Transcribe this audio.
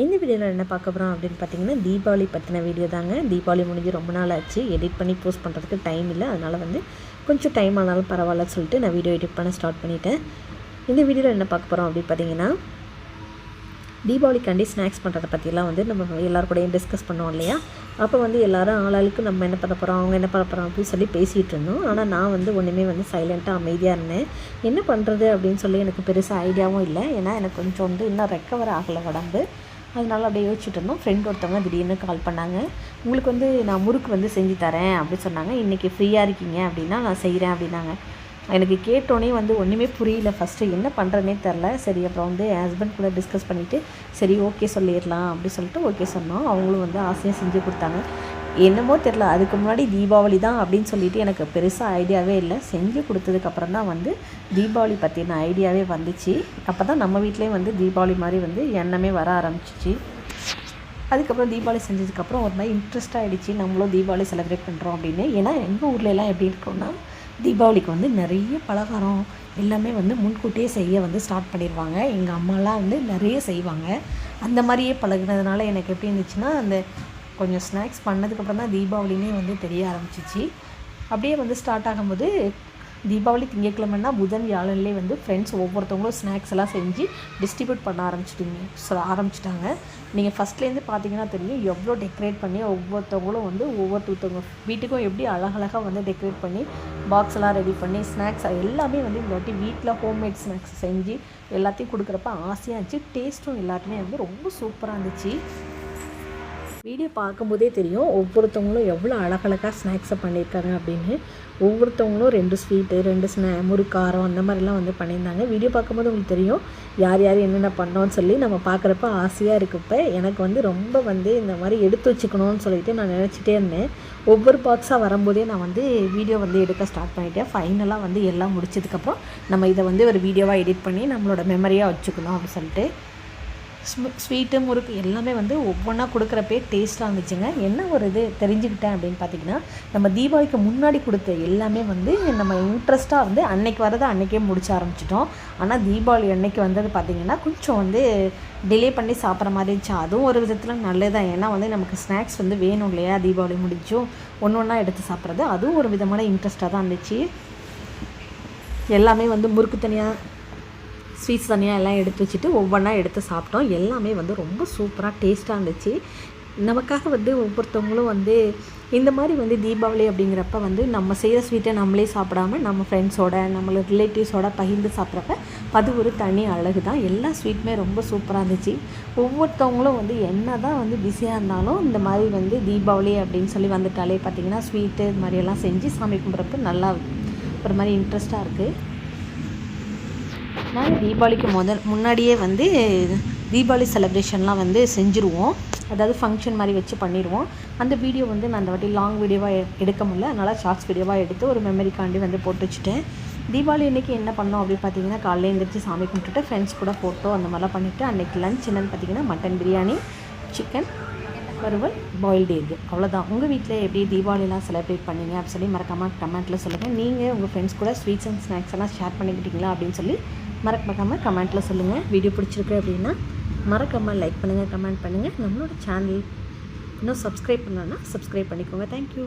இந்த வீடியோவில் என்ன பார்க்க போகிறோம் அப்படின்னு பார்த்தீங்கன்னா தீபாவளி பற்றின வீடியோ தாங்க. தீபாவளி முடிஞ்சு ரொம்ப நாள் ஆச்சு. எடிட் பண்ணி போஸ்ட் பண்ணுறதுக்கு டைம் இல்லை. அதனால் வந்து கொஞ்சம் டைம் ஆனாலும் பரவாயில்ல சொல்லிட்டு நான் வீடியோ எடிட் பண்ண ஸ்டார்ட் பண்ணிட்டேன். இந்த வீடியோவில் என்ன பார்க்க போகிறோம் அப்படின்னு பார்த்தீங்கன்னா தீபாவளிக்காண்டி ஸ்நாக்ஸ் பண்ணுறத பற்றிலாம் வந்து நம்ம எல்லார் கூடயும் டிஸ்கஸ் பண்ணுவோம் இல்லையா? அப்போ வந்து எல்லோரும் ஆளாளுக்கு நம்ம என்ன பண்ண போகிறோம் அவங்க என்ன பண்ண போகிறோம் அப்படின்னு சொல்லி பேசிகிட்டு இருந்தோம். ஆனால் நான் வந்து ஒன்றுமே வந்து சைலண்ட்டாக அமைதியாக இருந்தேன். என்ன பண்ணுறது அப்படின்னு சொல்லி எனக்கு பெருசாக ஐடியாவும் இல்லை. ஏன்னா எனக்கு கொஞ்சம் வந்து இன்னும் ரெக்கவர் ஆகலை உடம்பு. அதனால அப்படியே யோசிச்சுட்டு இருந்தோம். ஃப்ரெண்ட் ஒருத்தவங்க திடீர்னு கால் பண்ணாங்க. உங்களுக்கு வந்து நான் முறுக்கு வந்து செஞ்சு தரேன் அப்படின்னு சொன்னாங்க. இன்றைக்கி ஃப்ரீயாக இருக்கீங்க அப்படின்னா நான் செய்கிறேன் அப்படின்னாங்க. எனக்கு கேட்டோன்னே வந்து ஒன்றுமே புரியல. ஃபஸ்ட்டு என்ன பண்ணுறதுனே தெரில சரி அப்புறம் வந்து என் ஹஸ்பண்ட் கூட டிஸ்கஸ் பண்ணிவிட்டு சரி ஓகே சொல்லிடலாம் அப்படி சொல்லிட்டு ஓகே சொன்னோம். அவங்களும் வந்து ஆசையாக செஞ்சு கொடுத்தாங்க. என்னமோ தெரில அதுக்கு முன்னாடி தீபாவளி தான் அப்படின்னு சொல்லிட்டு எனக்கு பெருசாக ஐடியாவே இல்லை. செஞ்சு கொடுத்ததுக்கப்புறம் தான் வந்து தீபாவளி பற்றின ஐடியாவே வந்துச்சு. அப்போ தான் நம்ம வீட்லேயும் வந்து தீபாவளி மாதிரி வந்து எண்ணமே வர ஆரம்பிச்சிச்சு. அதுக்கப்புறம் தீபாவளி செஞ்சதுக்கப்புறம் ஒரு மாதிரி இன்ட்ரெஸ்ட் ஆகிடுச்சு நம்மளும் தீபாவளி செலிப்ரேட் பண்ணுறோம் அப்படின்னு. ஏன்னா எங்கள் ஊர்ல எல்லாம் எப்படி இருக்கோம்னா தீபாவளிக்கு வந்து நிறைய பலகாரம் எல்லாமே வந்து முன்கூட்டியே செய்ய வந்து ஸ்டார்ட் பண்ணிடுவாங்க எங்கள் அம்மாலாம் வந்து நிறைய செய்வாங்க. அந்த மாதிரியே பழகுனதுனால எனக்கு எப்படி இருந்துச்சுன்னா அந்த கொஞ்சம் ஸ்நாக்ஸ் பண்ணதுக்கப்புறம் தான் தீபாவளினே வந்து தெரிய ஆரம்பிச்சிச்சு. அப்படியே வந்து ஸ்டார்ட் ஆகும்போது தீபாவளி திங்கக்கிழமைனா புதன் வியாழன்லேயே வந்து ஃப்ரெண்ட்ஸ் ஒவ்வொருத்தவங்களும் ஸ்நாக்ஸ் எல்லாம் செஞ்சு டிஸ்ட்ரிபியூட் பண்ண ஆரம்பிச்சிட்டிங்க ஸோ ஆரம்பிச்சிட்டாங்க. நீங்கள் ஃபஸ்ட்லேருந்து பார்த்தீங்கன்னா தெரியும் எவ்வளோ டெக்கரேட் பண்ணி ஒவ்வொருத்தவங்களும் வந்து ஒவ்வொருத்தவங்க வீட்டுக்கும் எப்படி அழகழகாக வந்து டெக்கரேட் பண்ணி பாக்ஸ் எல்லாம் ரெடி பண்ணி ஸ்நாக்ஸ் எல்லாமே வந்து இந்த வாட்டி வீட்டில் ஹோம்மேட் ஸ்நாக்ஸ் செஞ்சு எல்லாத்தையும் கொடுக்குறப்ப ஆசையாக இருந்துச்சு டேஸ்ட்டும் எல்லாருமே வந்து ரொம்ப சூப்பராக இருந்துச்சு. வீடியோ பார்க்கும்போதே தெரியும் ஒவ்வொருத்தவங்களும் எவ்வளோ அழகழகாக ஸ்நாக்ஸை பண்ணியிருக்காங்க அப்படின்னு. ஒவ்வொருத்தவங்களும் ரெண்டு ஸ்வீட்டு ரெண்டு ஸ்நே முறுக்காரம் அந்த மாதிரிலாம் வந்து பண்ணியிருந்தாங்க. வீடியோ பார்க்கும்போது உங்களுக்கு தெரியும் யார் யார் என்னென்ன பண்ணோன்னு சொல்லி நம்ம பார்க்குறப்ப ஆசையாக இருக்கப்போ எனக்கு வந்து ரொம்ப வந்து இந்த மாதிரி எடுத்து வச்சுக்கணும்னு சொல்லிட்டு நான் நினச்சிட்டே இருந்தேன். ஒவ்வொரு பாக்ஸாக வரும்போதே நான் வந்து வீடியோ வந்து எடுக்க ஸ்டார்ட் பண்ணிட்டேன். ஃபைனலாக வந்து எல்லாம் முடிச்சதுக்கப்புறம் நம்ம இதை வந்து ஒரு வீடியோவாக எடிட் பண்ணி நம்மளோட மெமரியாக வச்சுக்கணும் அப்படின்னு சொல்லிட்டு. ஸ்வீட்டு முறுக்கு எல்லாமே வந்து ஒவ்வொன்றா கொடுக்குறப்பே டேஸ்ட்டாக இருந்துச்சுங்க. என்ன ஒரு இது தெரிஞ்சுக்கிட்டேன் அப்படின்னு பார்த்தீங்கன்னா நம்ம தீபாவளிக்கு முன்னாடி கொடுத்த எல்லாமே வந்து நம்ம இன்ட்ரெஸ்ட்டாக வந்து அன்னைக்கு வரதை அன்றைக்கே முடிச்ச ஆரம்பிச்சிட்டோம். ஆனால் தீபாவளி அன்னைக்கு வந்தது பார்த்திங்கன்னா கொஞ்சம் வந்து டிலே பண்ணி சாப்பிட்ற மாதிரி இருந்துச்சு. அதுவும் ஒரு விதத்தில் நல்லது தான் ஏன்னா வந்து நமக்கு ஸ்நாக்ஸ் வந்து வேணும் இல்லையா? தீபாவளி முடிஞ்சும் ஒன்று ஒன்றா எடுத்து சாப்பிட்றது. அதுவும் ஒரு விதமான இன்ட்ரெஸ்ட்டாக தான் இருந்துச்சு. எல்லாமே வந்து முறுக்கு தனியாக ஸ்வீட்ஸ் தனியாக எல்லாம் எடுத்து வச்சுட்டு ஒவ்வொன்றா எடுத்து சாப்பிட்டோம். எல்லாமே வந்து ரொம்ப சூப்பராக டேஸ்ட்டாக இருந்துச்சு. நமக்காக வந்து ஒவ்வொருத்தவங்களும் வந்து இந்த மாதிரி வந்து தீபாவளி அப்படிங்கிறப்ப வந்து நம்ம செய்கிற ஸ்வீட்டை நம்மளே சாப்பிடாம நம்ம ஃப்ரெண்ட்ஸோட நம்மளோட ரிலேட்டிவ்ஸோட பகிர்ந்து சாப்பிட்றப்ப அது ஒரு தனி அழகு தான் எல்லா ஸ்வீட்டுமே ரொம்ப சூப்பராக இருந்துச்சு. ஒவ்வொருத்தவங்களும் வந்து என்ன தான் வந்து பிஸியாக இருந்தாலும் இந்த மாதிரி வந்து தீபாவளி அப்படின்னு சொல்லி வந்துட்டாலே பார்த்திங்கன்னா ஸ்வீட்டு இது மாதிரியெல்லாம் செஞ்சு சாமி கும்பிட்றப்ப நல்லா ஒரு மாதிரி இன்ட்ரெஸ்ட்டாக இருக்குது நாங்கள் தீபாவளிக்கு முதல் முன்னாடியே வந்து தீபாவளி செலிப்ரேஷன்லாம் வந்து செஞ்சுருவோம். அதாவது ஃபங்க்ஷன் மாதிரி வச்சு பண்ணிடுவோம் அந்த வீடியோ வந்து நான் அந்த வாட்டி லாங் வீடியோவாக எடுக்க முடியல. அதனால் ஷார்ட்ஸ் வீடியோவாக எடுத்து ஒரு மெமரிக்காண்டி வந்து போட்டு வச்சுட்டேன். தீபாவளி அன்றைக்கி என்ன பண்ணோம் அப்படின்னு பார்த்தீங்கன்னா காலையில் எழுந்திரிச்சு சாமி கும்பிட்டுட்டு ஃப்ரெண்ட்ஸ் கூட ஃபோட்டோ அந்த மாதிரிலாம் பண்ணிவிட்டு அன்றைக்கி லஞ்ச் என்னென்னு பார்த்தீங்கன்னா மட்டன் பிரியாணி சிக்கன் வறுவல் பாயில்டு எக் அவ்வளோதான் உங்கள் வீட்டில் எப்படி தீபாவளிலாம் செலிப்ரேட் பண்ணீங்க அப்படின்னு சொல்லி மறக்காமல் கமெண்ட்டில் சொல்லுங்கள் நீங்கள் உங்கள் ஃப்ரெண்ட்ஸ் கூட ஸ்வீட்ஸ் அண்ட் ஸ்நாக்ஸ் எல்லாம் ஷேர் பண்ணிக்கிட்டீங்களா அப்படின்னு சொல்லி மறக்காமல் கமெண்ட்டில் சொல்லுங்கள் வீடியோ பிடிச்சிருக்கு அப்படின்னா மறக்காமல் லைக் பண்ணுங்கள் கமெண்ட் பண்ணுங்கள் நம்மளோட சேனல் இன்னும் சப்ஸ்கிரைப் பண்ணலன்னா சப்ஸ்கிரைப் பண்ணிக்கோங்க. தேங்க்யூ